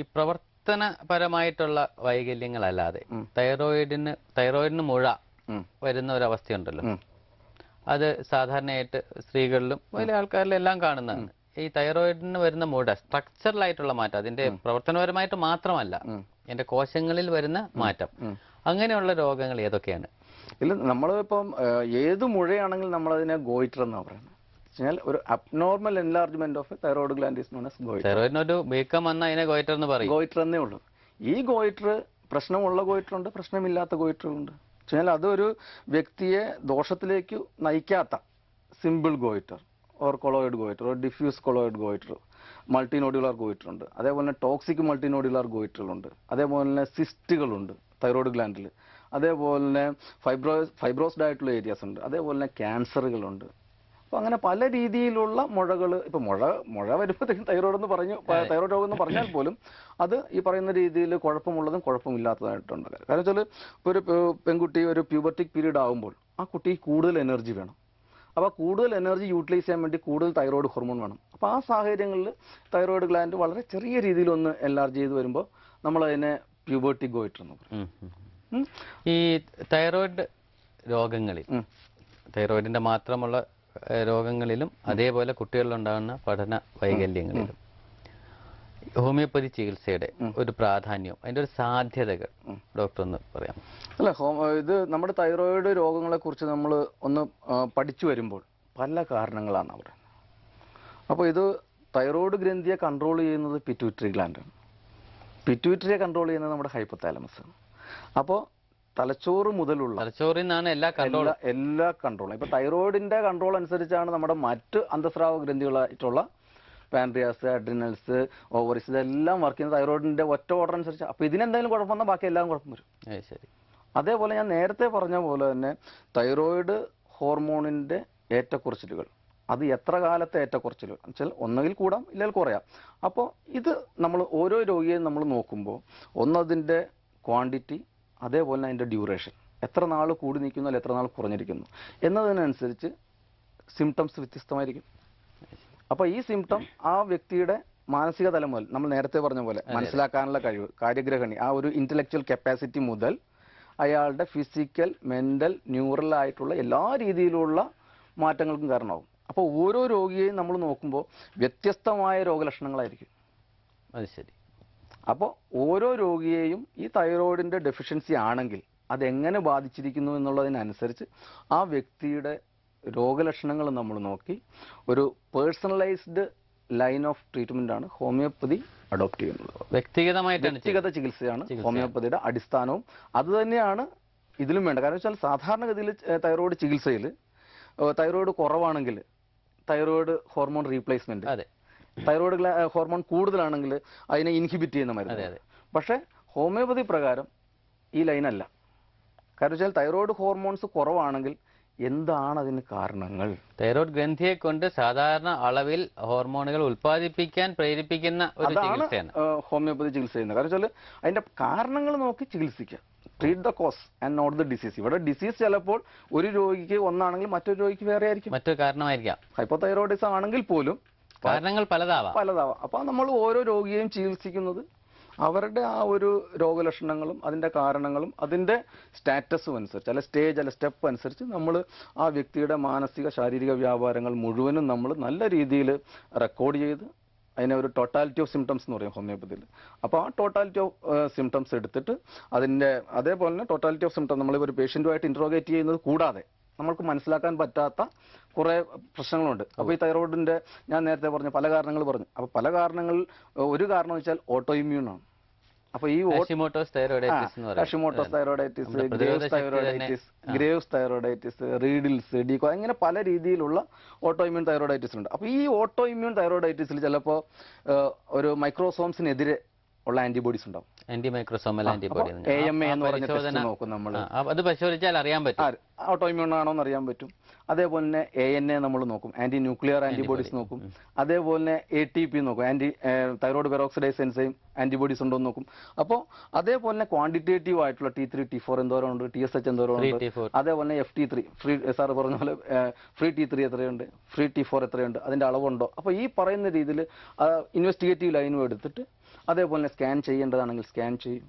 പ്രവർത്തനപരമായിട്ടുള്ള വൈകല്യങ്ങളല്ലാതെ. തൈറോയിഡിന് തൈറോയിഡിന് മുഴ വരുന്ന ഒരു അവസ്ഥയുണ്ടല്ലോ അത് സാധാരണയായിട്ട് സ്ത്രീകളിലും വലിയ ആൾക്കാരിലും എല്ലാം കാണുന്നതാണ് ഈ തൈറോയിഡിന് വരുന്ന മുഴ സ്ട്രക്ചറൽ ആയിട്ടുള്ള മാറ്റം അതിന്റെ പ്രവർത്തനപരമായിട്ട് മാത്രമല്ല എന്റെ കോശങ്ങളിൽ വരുന്ന മാറ്റം. അങ്ങനെയുള്ള രോഗങ്ങൾ ഏതൊക്കെയാണ്? ഇല്ല നമ്മളിപ്പം ഏത് മുഴയാണെങ്കിലും നമ്മളതിനെ ഗോയിറ്റർ എന്നാണ് പറയുന്നത്. ഒരു abnormal enlargement of thyroid gland is known as goitre വീക്കം അതിനെ ഗോയിറ്റർ എന്ന് പറയും. ഗോയിറ്റർ എന്നേ ഉള്ളൂ. ഈ ഗോയിറ്റർ പ്രശ്നമുള്ള ഗോയിറ്റർ ഉണ്ട് പ്രശ്നമില്ലാത്ത ഗോയിറ്ററുണ്ട് വെച്ചാൽ അതൊരു വ്യക്തിയെ ദോഷത്തിലേക്ക് നയിക്കാത്ത simple goitre or colloid goitre or diffuse colloid goitre multinodular goitre ഉണ്ട്. അതേപോലെ തന്നെ ടോക്സിക് മൾട്ടിനോഡുലാർ ഗോയിറ്ററുകളുണ്ട് അതേപോലെ തന്നെ സിസ്റ്റുകളുണ്ട് തൈറോയിഡ് ഗ്ലാൻഡിൽ അതേപോലെ തന്നെ ഫൈബ്രോ ഫൈബ്രോസ്ഡ് ആയിട്ടുള്ള ഏരിയാസ് ഉണ്ട്. അതേപോലെ തന്നെ ക്യാൻസറുകളുണ്ട് അപ്പോൾ അങ്ങനെ പല രീതിയിലുള്ള മുഴകൾ ഇപ്പൊ മുഴ മുഴ വരുമ്പോഴത്തേക്കും തൈറോയ്ഡ് എന്ന് പറഞ്ഞു തൈറോയ്ഡ് രോഗം എന്ന് പറഞ്ഞാൽ പോലും അത് ഈ പറയുന്ന രീതിയിൽ കുഴപ്പമുള്ളതും കുഴപ്പമില്ലാത്തതായിട്ടുണ്ട്. കാരണം വെച്ചാൽ ഇപ്പോൾ ഒരു പെൺകുട്ടി ഒരു പ്യൂബർട്ടിക് പീരീഡ് ആകുമ്പോൾ ആ കുട്ടിക്ക് കൂടുതൽ എനർജി വേണം. അപ്പോൾ കൂടുതൽ എനർജി യൂട്ടിലൈസ് ചെയ്യാൻ വേണ്ടി കൂടുതൽ തൈറോയ്ഡ് ഹോർമോൺ വേണം. അപ്പോൾ ആ സാഹചര്യങ്ങളിൽ തൈറോയ്ഡ് ഗ്ലാൻഡ് വളരെ ചെറിയ രീതിയിൽ ഒന്ന് എൻലാർജ് ചെയ്ത് വരുമ്പോൾ നമ്മൾ അതിനെ പ്യൂബർട്ടിക് ഗോയിറ്റർ എന്ന് പറയും. ഈ തൈറോയിഡ് രോഗങ്ങളിൽ തൈറോയിഡിന്റെ മാത്രമുള്ള രോഗങ്ങളിലും അതേപോലെ കുട്ടികളിലുണ്ടാകുന്ന പഠന വൈകല്യങ്ങളിലും ഹോമിയോപ്പതി ചികിത്സയുടെ ഒരു പ്രാധാന്യം അതിന്റെ ഒരു സാധ്യതകൾ ഡോക്ടർ ഒന്ന് പറയാം അല്ല ഹോം ഇത് നമ്മുടെ തൈറോയിഡ് രോഗങ്ങളെ കുറിച്ച് നമ്മൾ ഒന്ന് പഠിച്ചു വരുമ്പോൾ പല കാരണങ്ങളാണ് അവിടെ. അപ്പോൾ ഇത് തൈറോയിഡ് ഗ്രന്ഥിയെ കൺട്രോൾ ചെയ്യുന്നത് പിറ്റ്യൂട്ടറി ഗ്ലാൻഡാണ്. പിറ്റ്യൂട്ടറിയെ കൺട്രോൾ ചെയ്യുന്നത് നമ്മുടെ ഹൈപ്പോതാലമസ് ആണ്. അപ്പോൾ തലച്ചോറ് മുതലുള്ള തലച്ചോറിൽ നിന്നാണ് എല്ലാ കൺട്രോൾ എല്ലാ കൺട്രോളും. ഇപ്പൊ തൈറോയിഡിന്റെ കൺട്രോൾ അനുസരിച്ചാണ് നമ്മുടെ മറ്റ് അന്തസ്രാവ ഗ്രന്ഥികളായിട്ടുള്ള പാൻട്രിയാസ് അഡ്രിനൽസ് ഓവറിസ് ഇതെല്ലാം വർക്ക് ചെയ്യുന്നത് തൈറോയിഡിന്റെ ഒറ്റ ഓർഡർ അനുസരിച്ച്. അപ്പൊ ഇതിനെന്തെങ്കിലും കുഴപ്പം വന്നാൽ ബാക്കി എല്ലാം കുഴപ്പം വരും. ശരി. അതേപോലെ ഞാൻ നേരത്തെ പറഞ്ഞ പോലെ തന്നെ തൈറോയിഡ് ഹോർമോണിന്റെ ഏറ്റക്കുറച്ചിലുകൾ. അത് എത്ര കാലത്തെ ഏറ്റക്കുറച്ചിലുകൾ? വെച്ചാൽ ഒന്നുകിൽ കൂടാം ഇല്ലെങ്കിൽ കുറയാം. അപ്പോൾ ഇത് നമ്മൾ ഓരോ രോഗിയെയും നമ്മൾ നോക്കുമ്പോൾ ഒന്നതിന്റെ ക്വാണ്ടിറ്റി അതേപോലെ തന്നെ അതിന്റെ ഡ്യൂറേഷൻ എത്ര നാൾ കൂടി നിൽക്കുന്നു അല്ലെങ്കിൽ എത്ര നാൾ കുറഞ്ഞിരിക്കുന്നു. എന്നതിനനുസരിച്ച് സിംറ്റംസ് വ്യത്യസ്തമായിരിക്കും. അപ്പോൾ ഈ സിംറ്റം ആ വ്യക്തിയുടെ മാനസിക തലം മുതൽ നമ്മൾ നേരത്തെ പറഞ്ഞ പോലെ മനസ്സിലാക്കാനുള്ള കഴിവ് കാര്യഗ്രഹണി ആ ഒരു ഇന്റലക്ച്വൽ കപ്പാസിറ്റി മുതൽ അയാളുടെ ഫിസിക്കൽ മെന്റൽ ന്യൂറൽ ആയിട്ടുള്ള എല്ലാ രീതിയിലുള്ള മാറ്റങ്ങൾക്കും കാരണമാകും. അപ്പോൾ ഓരോ രോഗിയെയും നമ്മൾ നോക്കുമ്പോൾ വ്യത്യസ്തമായ രോഗലക്ഷണങ്ങളായിരിക്കും. അത് ശരി. അപ്പോൾ ഓരോ രോഗിയെയും ഈ തൈറോയിഡിന്റെ ഡെഫിഷ്യൻസി ആണെങ്കിൽ അതെങ്ങനെ ബാധിച്ചിരിക്കുന്നു എന്നുള്ളതിനനുസരിച്ച് ആ വ്യക്തിയുടെ രോഗലക്ഷണങ്ങൾ നമ്മൾ നോക്കി. ഒരു പേഴ്സണലൈസ്ഡ് ലൈൻ ഓഫ് ട്രീറ്റ്മെന്റ് ആണ് ഹോമിയോപ്പതി അഡോപ്റ്റ് ചെയ്യുന്നത്. വ്യക്തിഗതമായിട്ട് വ്യക്തിഗത ചികിത്സയാണ് ഹോമിയോപ്പതിയുടെ അടിസ്ഥാനവും. അതുതന്നെയാണ് ഇതിലും വേണ്ട കാരണം വെച്ചാൽ സാധാരണഗതിയിൽ തൈറോയിഡ് ചികിത്സയിൽ തൈറോയിഡ് കുറവാണെങ്കിൽ തൈറോയിഡ് ഹോർമോൺ റീപ്ലേസ്മെന്റ് അതെ. തൈറോയ്ഡ് ഹോർമോൺ കൂടുതലാണെങ്കിൽ അതിനെ ഇൻഹിബിറ്റ് ചെയ്യുന്ന മരുന്ന്. പക്ഷെ ഹോമിയോപ്പതി പ്രകാരം ഈ ലൈനല്ല. കാരണം വെച്ചാൽ തൈറോയിഡ് ഹോർമോൺസ് കുറവാണെങ്കിൽ എന്താണ് അതിന് കാരണങ്ങൾ? തൈറോയ്ഡ് ഗ്രന്ഥിയെ കൊണ്ട് സാധാരണ അളവിൽ ഹോർമോണുകൾ ഉൽപ്പാദിപ്പിക്കാൻ പ്രേരിപ്പിക്കുന്ന ഒരു ചികിത്സയാണ്. ഹോമിയോപ്പതി ചികിത്സ ചെയ്യുന്നത് കാരണം വെച്ചാൽ അതിന്റെ കാരണങ്ങൾ നോക്കി ചികിത്സിക്കുക. Treat the cause and not the disease ഇവിടെ ഡിസീസ് ചിലപ്പോൾ ഒരു രോഗിക്ക് ഒന്നാണെങ്കിൽ മറ്റൊരു രോഗിക്ക് വേറെ ആയിരിക്കും. മറ്റൊരു കാരണമായിരിക്കാം. ഹൈപ്പോ തൈറോയിഡിസം ആണെങ്കിൽ പോലും കാരണങ്ങൾ പലതാവാം. പലതാവാം. അപ്പൊ നമ്മൾ ഓരോ രോഗിയെയും ചികിത്സിക്കുന്നത് അവരുടെ ആ ഒരു രോഗലക്ഷണങ്ങളും അതിന്റെ കാരണങ്ങളും അതിന്റെ സ്റ്റാറ്റസും അനുസരിച്ച് അല്ലെ സ്റ്റേജ് അല്ലെ സ്റ്റെപ്പ് അനുസരിച്ച് നമ്മൾ ആ വ്യക്തിയുടെ മാനസിക ശാരീരിക വ്യാപാരങ്ങൾ മുഴുവനും നമ്മൾ നല്ല രീതിയിൽ റെക്കോർഡ് ചെയ്ത് അതിനെ ഒരു ടോട്ടാലിറ്റി ഓഫ് സിംറ്റംസ് എന്ന് പറയും ഹോമിയോപ്പതിയിൽ. അപ്പോൾ ആ ടോട്ടാലിറ്റി ഓഫ് സിംറ്റംസ് എടുത്തിട്ട് അതിന്റെ അതേപോലെ തന്നെ ടോട്ടാലിറ്റി ഓഫ് സിംറ്റംസ് നമ്മൾ ഒരു പേഷ്യന്റുമായിട്ട് ഇൻട്രോഗേറ്റ് ചെയ്യുന്നത് കൂടാതെ നമ്മൾക്ക് മനസ്സിലാക്കാൻ പറ്റാത്ത കുറേ പ്രശ്നങ്ങളുണ്ട്. അപ്പോൾ ഈ തൈറോയിഡിന്റെ ഞാൻ നേരത്തെ പറഞ്ഞു പല കാരണങ്ങൾ പറഞ്ഞു. അപ്പോൾ പല കാരണങ്ങൾ ഒരു കാരണം വെച്ചാൽ ഓട്ടോ ഇമ്മ്യൂണാണ് അപ്പോൾ ഈ Hashimoto's thyroiditis Graves thyroiditis thyroiditis Graves thyroiditis Riedel's Deco അങ്ങനെ പല രീതിയിലുള്ള ഓട്ടോ ഇമ്മ്യൂൺ തൈറോയിഡൈറ്റിസ് ഉണ്ട്. അപ്പൊ ഈ ഓട്ടോ ഇമ്മ്യൂൺ തൈറോയിഡൈറ്റിസിൽ ചിലപ്പോൾ ഒരു മൈക്രോസോംസിനെതിരെ ഉള്ള ആന്റിബോഡീസ് ഉണ്ടാവും. ആന്റി മൈക്രോസോമൽ ആന്റിബോഡി അത് പരിശോധിച്ചാൽ അറിയാൻ പറ്റും. ഓട്ടോമ്യൂൺ ആണോ എന്ന് അറിയാൻ പറ്റും. അതേപോലെ തന്നെ എ എൻ എ നമ്മൾ നോക്കും. ആന്റി ന്യൂക്ലിയർ ആന്റിബോഡീസ് നോക്കും. അതേപോലെ തന്നെ എ ടി പി നോക്കും. Anti thyroid peroxidase enzyme antibodies ഉണ്ടോ എന്ന് നോക്കും. അപ്പോൾ അതേപോലെ തന്നെ ക്വാണ്ടിറ്റേറ്റീവ് ആയിട്ടുള്ള ടി ത്രീ ടി ഫോർ എന്തോരം ഉണ്ട് ടി എസ് എച്ച് എന്തോരം ഉണ്ട് അതേപോലെ തന്നെ F T three free sir പറഞ്ഞ പോലെ ഫ്രീ ടി ത്രീ എത്രയുണ്ട്? ഫ്രീ ടി ഫോർ എത്രയുണ്ട്? അതിന്റെ അളവുണ്ടോ? അപ്പോൾ ഈ പറയുന്ന രീതിയിൽ ഇൻവെസ്റ്റിഗേറ്റീവ് ലൈനും എടുത്തിട്ട് അതേപോലെ സ്കാൻ ചെയ്യേണ്ടതാണെങ്കിൽ സ്കാൻ ചെയ്യും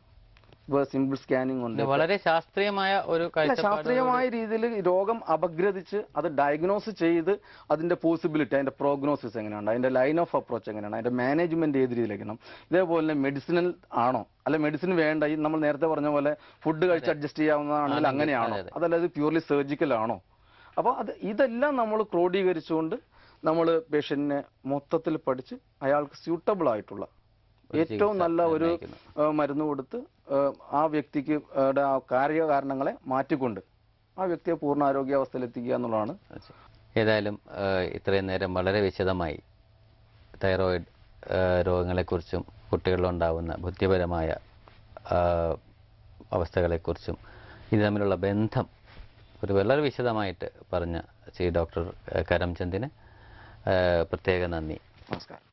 സിമ്പിൾ സ്കാനിങ് ഉണ്ട്. വളരെ ശാസ്ത്രീയമായ ഒരു ശാസ്ത്രീയമായ രീതിയിൽ രോഗം അപഗ്രഥിച്ച് അത് ഡയഗ്നോസ് ചെയ്ത് അതിന്റെ പോസിബിലിറ്റി അതിന്റെ പ്രോഗ്നോസിസ് എങ്ങനെയാണ് അതിന്റെ ലൈൻ ഓഫ് അപ്രോച്ച് എങ്ങനെയാണ് അതിന്റെ മാനേജ്മെന്റ് ഏത് രീതിയിലേക്കണം ഇതേപോലെ തന്നെ മെഡിസിനൽ ആണോ? അല്ല മെഡിസിൻ വേണ്ട. ഈ നമ്മൾ നേരത്തെ പറഞ്ഞ പോലെ ഫുഡ് കഴിച്ച് അഡ്ജസ്റ്റ് ചെയ്യാവുന്നതാണെങ്കിൽ അങ്ങനെയാണോ? അതല്ലാതെ പ്യൂർലി സർജിക്കൽ ആണോ? അപ്പോൾ അത് ഇതെല്ലാം നമ്മൾ ക്രോഡീകരിച്ചുകൊണ്ട് നമ്മൾ പേഷ്യന്റിനെ മൊത്തത്തിൽ പഠിച്ച് അയാൾക്ക് സ്യൂട്ടബിൾ ആയിട്ടുള്ള ഏറ്റവും നല്ല ഒരു മരുന്ന് കൊടുത്ത് ആ, വ്യക്തിക്ക് കാര്യകാരണങ്ങളെ മാറ്റിക്കൊണ്ട് ആ വ്യക്തിയെ പൂർണ ആരോഗ്യാവസ്ഥയിൽ എത്തിക്കുക എന്നുള്ളതാണ് ഏതായാലും ഇത്രയും നേരം വളരെ വിശദമായി തൈറോയിഡ് രോഗങ്ങളെക്കുറിച്ചും കുട്ടികളിലുണ്ടാവുന്ന ബുദ്ധിപരമായ അവസ്ഥകളെക്കുറിച്ചും ഇത് തമ്മിലുള്ള ബന്ധം ഒരു വളരെ വിശദമായിട്ട് പറഞ്ഞ ശ്രീ ഡോക്ടർ കരംചന്ദിന് പ്രത്യേക നന്ദി. നമസ്കാരം.